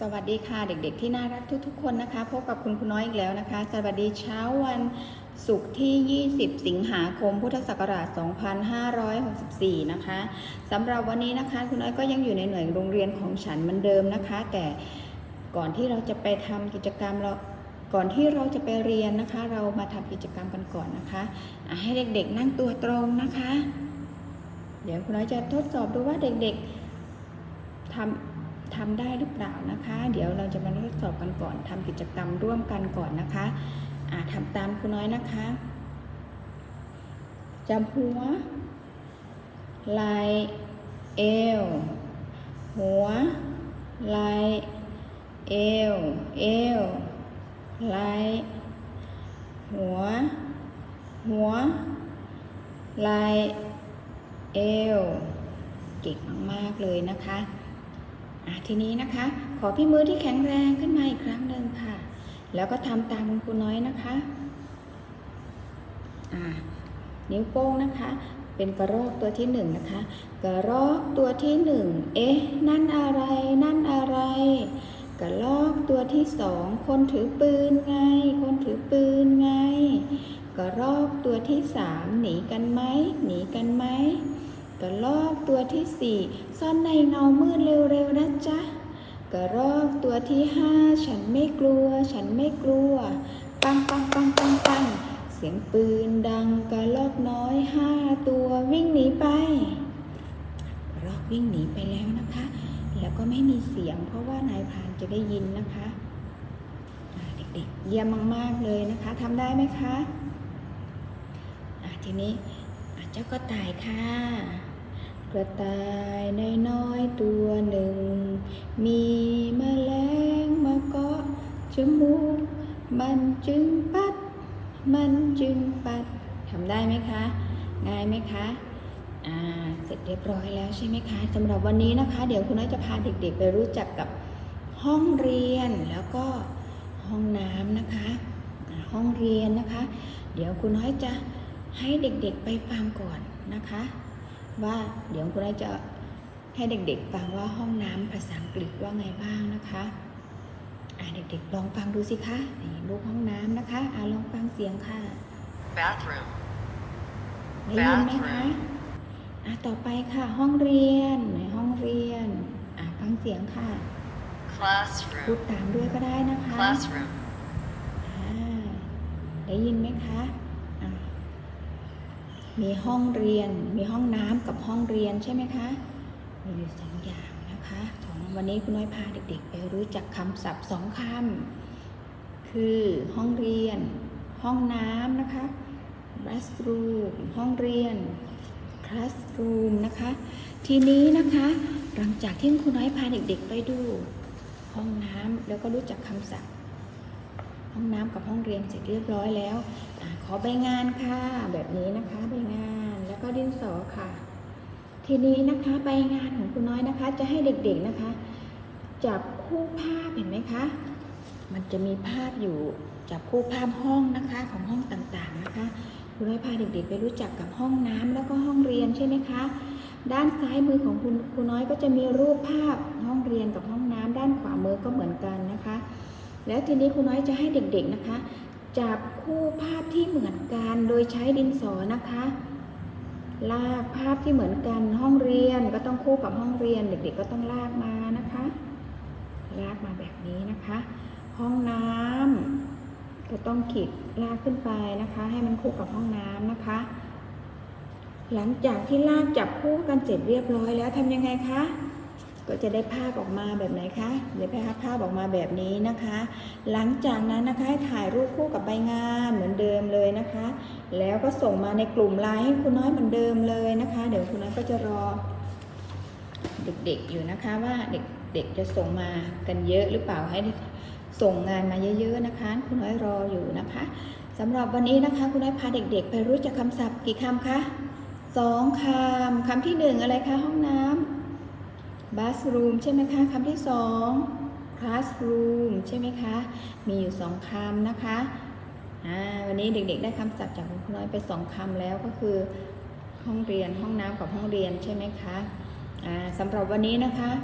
สวัสดีค่ะเด็กๆ ที่น่ารักทุกๆ คนนะคะ พบกับคุณครูน้อยอีกแล้วนะคะ สวัสดีเช้าวันศุกร์ที่ 20 สิงหาคม พุทธศักราช 2564 นะคะสำหรับวันนี้นะคะคุณน้อยก็ยังอยู่ในหน่วยโรงเรียนของฉันเหมือนเดิมนะคะ แต่ก่อนที่เราจะไปทำกิจกรรมเราก่อนที่เราจะไปเรียนนะคะ เรามาทำกิจกรรมกันก่อนนะคะให้เด็กๆ นั่งตัวตรงนะคะ เดี๋ยวคุณน้อยจะทดสอบดูว่าเด็กๆทำ ทำได้หรือเปล่านะคะ เดี๋ยวเราจะมาทดสอบกันก่อนทำกิจกรรมร่วมกันก่อนนะคะอ่าทำตามครูน้อยนะคะจับหัวไหลเอว หัวไหลเอว เอวไหลหัว หัวไหลเอว เก่งมาก ๆ เลยนะคะ ทีนี้นะคะ ขอพี่มือที่แข็งแรงขึ้นมาอีกครั้งหนึ่งค่ะ แล้วก็ทำตามคุณครูน้อยนะคะอ่านิ้วโป้งนะคะ เป็นกระรอกตัวที่หนึ่งนะคะ กระรอกตัวที่หนึ่งเอ๊ะ นั่นอะไร นั่นอะไร กระลอกตัวที่สอง คนถือปืนไง คนถือปืนไง กระรอกตัวที่สามหนีกันไหม หนีกันไหม ระรอกตัวที่สี่ซ่อนในเงามืดเร็วๆนะจ๊ะกระรอกตัวที่ห้าฉันไม่กลัว ฉันไม่กลัว ปังปังปังปังปังเสียงปืนดังกระรอกน้อยห้าตัววิ่งหนีไปกระรอกวิ่งหนีไปแล้วนะคะ แล้วก็ไม่มีเสียง เพราะว่านายพรานจะได้ยินนะคะเด็กๆเยี่ยมมากๆเลยนะคะทำได้ไหมคะทีนี้เจ้ากระต่ายค่ะ กระต่ายน้อยตัวหนึ่ง มีแมลงมาเกาะจมูก มันจึงปัด มันจึงปัดทำได้ไหมคะ ง่ายไหมคะอ่าเสร็จเรียบร้อยแล้วใช่ไหมคะสำหรับวันนี้นะคะ เดี๋ยวคุณน้อยจะพาเด็กๆ ไปรู้จักกับห้องเรียนแล้วก็ห้องน้ำนะคะ ห้องเรียนนะคะ เดี๋ยวคุณน้อยจะให้เด็กๆไปฟังก่อนนะคะ ว่าเดี๋ยวคุณนายจะให้เด็กๆฟังว่าห้องน้ำภาษาอังกฤษว่าไงบ้างนะคะอ่าเด็กๆลองฟังดูสิคะนี่รูปห้องน้ำนะคะอ่าลองฟังเสียงค่ะ bathroom, ได้ยินไหมคะอ่าต่อไปค่ะห้องเรียนในห้องเรียนอ่าฟังเสียงค่ะพูด classroom, ตามด้วยก็ได้นะคะ classroom, อ่าได้ยินไหมคะอ่า มีห้องเรียน มีห้องน้ำกับห้องเรียนใช่ไหมคะ มีอยู่สองอย่างนะคะสองวันนี้คุณน้อยพาเด็กๆ ไปรู้จักคำศัพท์สองคำคือห้องเรียน ห้องน้ำนะคะ restroom ห้องเรียน classroom นะคะ ทีนี้นะคะ หลังจากที่คุณน้อยพาเด็กๆ ไปดู ห้องน้ำแล้วก็รู้จักคำศัพท์ ห้องน้ำกับห้องเรียนเสร็จเรียบร้อยแล้วอา ขอใบงานค่ะ แบบนี้นะคะใบงานแล้วก็ดินสอค่ะ ทีนี้นะคะใบงานของคุณน้อยนะคะ จะให้เด็กๆนะคะจับคู่ภาพเห็นไหมคะ มันจะมีภาพอยู่จับคู่ภาพห้องนะคะของห้องต่างๆนะคะคุณน้อยพาเด็กๆ ไปรู้จักกับห้องน้ำแล้วก็ห้องเรียนใช่ไหมคะ ด้านซ้ายมือของคุณครูน้อยก็จะมีรูปภาพห้องเรียนกับห้องน้ำด้านขวามือก็เหมือนกันนะคะ แล้วทีนี้ครูน้อยจะให้เด็กๆนะคะ จับคู่ภาพที่เหมือนกันโดยใช้ดินสอนะคะ ลากภาพที่เหมือนกันห้องเรียนก็ต้องคู่กับห้องเรียน เด็กๆก็ต้องลากมานะคะ ลากมาแบบนี้นะคะ ห้องน้ำก็ต้องขีดลากขึ้นไปนะคะ ให้มันคู่กับห้องน้ำนะคะ หลังจากที่ลากจับคู่กันเสร็จเรียบร้อยแล้วทำยังไงคะ ก็จะได้ภาพออกมาแบบไหนคะได้ภาพภาพออกมาแบบนี้นะคะ หลังจากนั้นนะคะถ่ายรูปคู่กับใบงานเหมือนเดิมเลยนะคะ แล้วก็ส่งมาในกลุ่มไลน์ให้คุณน้อยเหมือนเดิมเลยนะคะ เดี๋ยวคุณน้อยก็จะรอ เด็กๆอยู่นะคะว่าเด็กๆจะส่งมากันเยอะหรือเปล่าให้ส่งงานมาเยอะๆนะคะ คุณน้อยรออยู่นะคะสำหรับวันนี้นะคะคุณน้อยพาเด็กๆ ไปรู้จักคำศัพท์กี่คำคะสองคำคำที่หนึ่งอะไรคะห้องน้ำ bathroom ใช่ไหมคะคำที่สอง classroom ใช่ไหมคะ มีอยู่สองคำนะคะอ่าวันนี้เด็กๆ ได้คำศัพท์จากคุณน้อยไปสองคำแล้วก็คือ ห้องเรียนห้องน้ำกับห้องเรียนใช่ไหมคะอ่าสำหรับวันนี้นะคะ